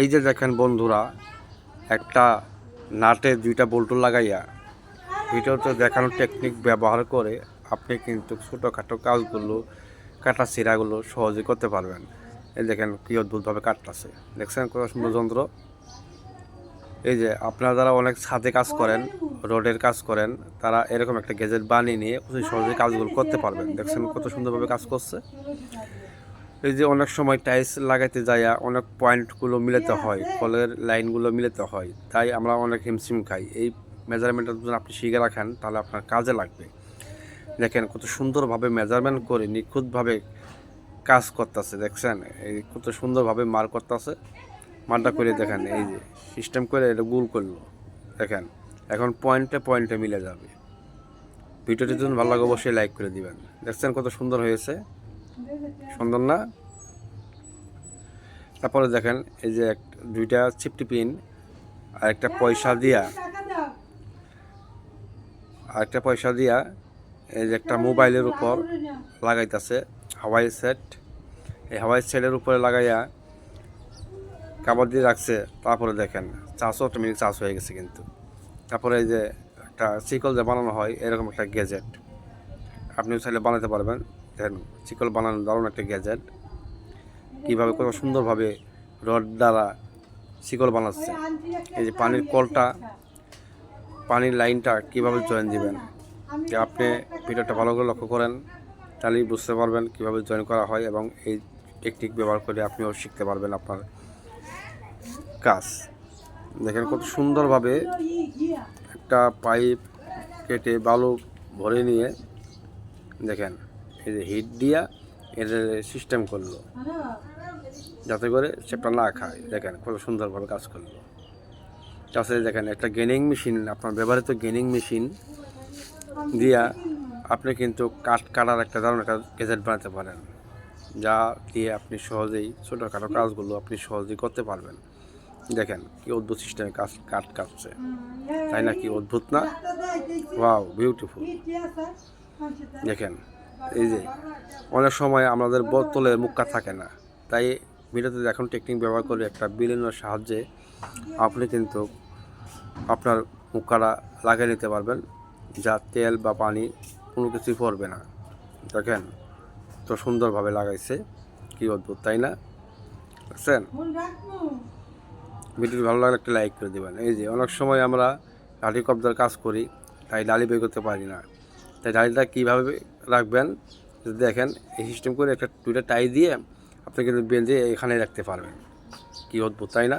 এই যে দেখেন বন্ধুরা, একটা নাটে দুইটা বল্টু লাগাইয়া ভিডিওতে দেখানোর টেকনিক ব্যবহার করে আপনি কিন্তু ছোটোখাটো কাজগুলো, কাটা চিরাগুলো সহজে করতে পারবেন। এই দেখেন কী অদ্ভুতভাবে কাটতেছে। দেখছেন কত সুন্দর যন্ত্র? এই যে আপনারা যারা অনেক ছাদে কাজ করেন, রোডের কাজ করেন, তারা এরকম একটা গেজেট বানিয়ে নিয়ে সহজে কাজগুলো করতে পারবেন। দেখছেন কত সুন্দরভাবে কাজ করছে? এই যে অনেক সময় টাইলস লাগাইতে যাইয়া অনেক পয়েন্টগুলো মিলাতে হয়, কলের লাইনগুলো মিলাতে হয়, তাই আমরা অনেক হিমসিম খাই। এই মেজারমেন্টটা যদি আপনি শিখে রাখেন, তাহলে আপনার কাজে লাগবে। দেখেন কত সুন্দরভাবে মেজারমেন্ট করে নিখুঁতভাবে কাজ করতেছে, দেখছেন? এই কত সুন্দরভাবে মার করতেছে। মারটা করে দেখেন, এই যে সিস্টেম করে এটা গুল করল, দেখেন? এখন পয়েন্টে পয়েন্টে মিলে যাবে। ভিডিওটি যদি ভালো লাগে, অবশ্যই লাইক করে দিবেন। দেখছেন কত সুন্দর হয়েছে? সুন্দর না? তারপরে দেখেন, এই যে এক- দুইটা চিপটি পিন, আর একটা পয়সা দিয়া। আর একটা পয়সা দিয়া এই যে একটা মোবাইলের উপর লাগাইতেছে হাওয়াই সেট এই হাওয়াই সেটের উপরে লাগাইয়া কাবার দিয়ে রাখছে। তারপরে দেখেন চাষও অটোমেটিক চাষ হয়ে গেছে কিন্তু। তারপরে এই যে একটা চিকল যে বানানো হয়, এরকম একটা গ্যাজেট আপনিও চাইলে বানাতে পারবেন। দেখেন চিকল বানানো দারুণ একটা গ্যাজেট কীভাবে কত সুন্দরভাবে রড দ্বারা শিকল বানাচ্ছে। এই যে পানির কলটা, পানির লাইনটা কীভাবে জয়েন দিবেন। যে আপনি ভিডিওটা ভালো করে লক্ষ্য করেন, তাহলেই বুঝতে পারবেন কীভাবে জয়েন করা হয় এবং এই টেকনিক ব্যবহার করে আপনিও শিখতে পারবেন আপনার কাজ। দেখেন কত সুন্দরভাবে একটা পাইপ কেটে বালু ভরে নিয়ে দেখেন। এই যে হিট দিয়া এর সিস্টেম করল। যাতে করে সেটা না খায়। দেখেন কত সুন্দরভাবে কাজ করল। তাছাড়া দেখেন একটা গেনিং মেশিন আপনার ব্যবহৃত গেনিং মেশিন দিয়া আপনি কিন্তু কাঠ কাটার একটা দারুণ একটা গেজেট বানাতে পারেন। যা দিয়ে আপনি সহজেই ছোটোখাটো কাজগুলো আপনি সহজেই করতে পারবেন। দেখেন কি অদ্ভুত সিস্টেমে কাজ, কাঠ কাটছে। তাই না কি অদ্ভুত না? ওয়াও বিউটিফুল দেখেন এই যে, অনেক সময় আমাদের বোতলে মুক্কা থাকে না। তাই ভিডিওতে এখন টেকনিক ব্যবহার করে একটা বিলিনের সাহায্যে আপনি কিন্তু আপনার মুক্কাটা লাগিয়ে নিতে পারবেন, যা তেল বা পানি কোনো কিছুই পড়বে না। দেখেন, তো সুন্দরভাবে লাগাইছে, কি অদ্ভুত, তাই না? বুঝছেন ভিডিওটি ভালো লাগলে একটা লাইক করে দেবেন। এই যে, অনেক সময় আমরা লাঠি কবজার কাজ করি, তাই ডালি বের করতে পারি না। তাই ডালিটা কীভাবে রাখবেন? দেখেন, এই সিস্টেম করে একটা দুইটা টাই দিয়ে আপনি কিন্তু বেঁধে এখানে রাখতে পারবেন। কী অদ্ভুত, তাই না?